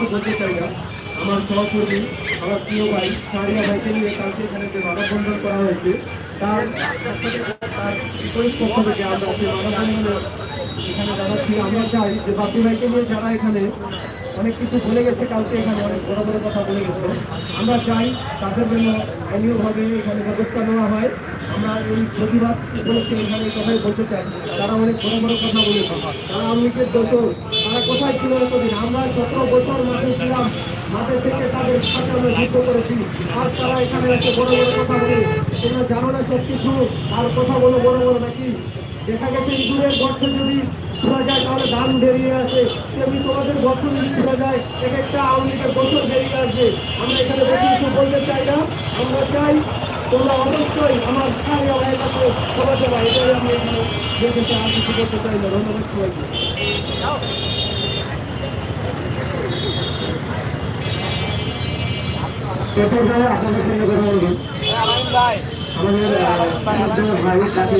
কিছু বলতে চাই না। আমার সহকর্মী, আমার প্রিয় ভাই শাহরিয়া ভাইকে নিয়ে কালকে এখানে যে মানববন্ধন করা হয়েছে, তার পক্ষ থেকে আমরা সেই এখানে আমরা চাই যে বাপি ভাইকে নিয়ে যারা এখানে অনেক কিছু বলে গেছে, কালকে এখানে অনেক বড় বড় কথা বলে গেছে। আমরা চাই তাদের জন্য আইনীয়ভাবে এখানে ব্যবস্থা নেওয়া হয়। আমরা এই প্রতিবাদ উপলক্ষে এখানে কথাই বলতে চাই। তারা অনেক বড় বড় কথা বলেছে তারা আওয়ামী দোষর তারা কোথায় ছিল এতদিন? আমরা সতেরো বছর মাঠে ছিলাম। মাঠে থেকে তাদের সাথে আমরা যুদ্ধ করেছি। আর তারা এখানে এসে বড় বড় কথা বলে। তোমরা জানো না সব কিছু আর কথা বলো বড় বড় নাকি? দেখা গেছে ইঁদুরের গর্থ যদি খোলা যায়, তাহলে ধান বেরিয়ে আসে। তেমনি তোমাদের গর্থ যদি খোলা যায়, এক একটা আওয়ামী লীগের বছর বেরিয়ে আসবে। আমরা এখানে বেশি কিছু বলতে চাই না। আমরা চাই তোমরা অবশ্যই আমার স্থায়ী আমার কাছে ক্ষমা চাওয়া এটাই আমি এখানে বলতে চাই আর কিছু বলতে চাই না ধন্যবাদ সবাইকে। আপনাদের সঙ্গে কথা বলবেন আমাদের ভাই সাথে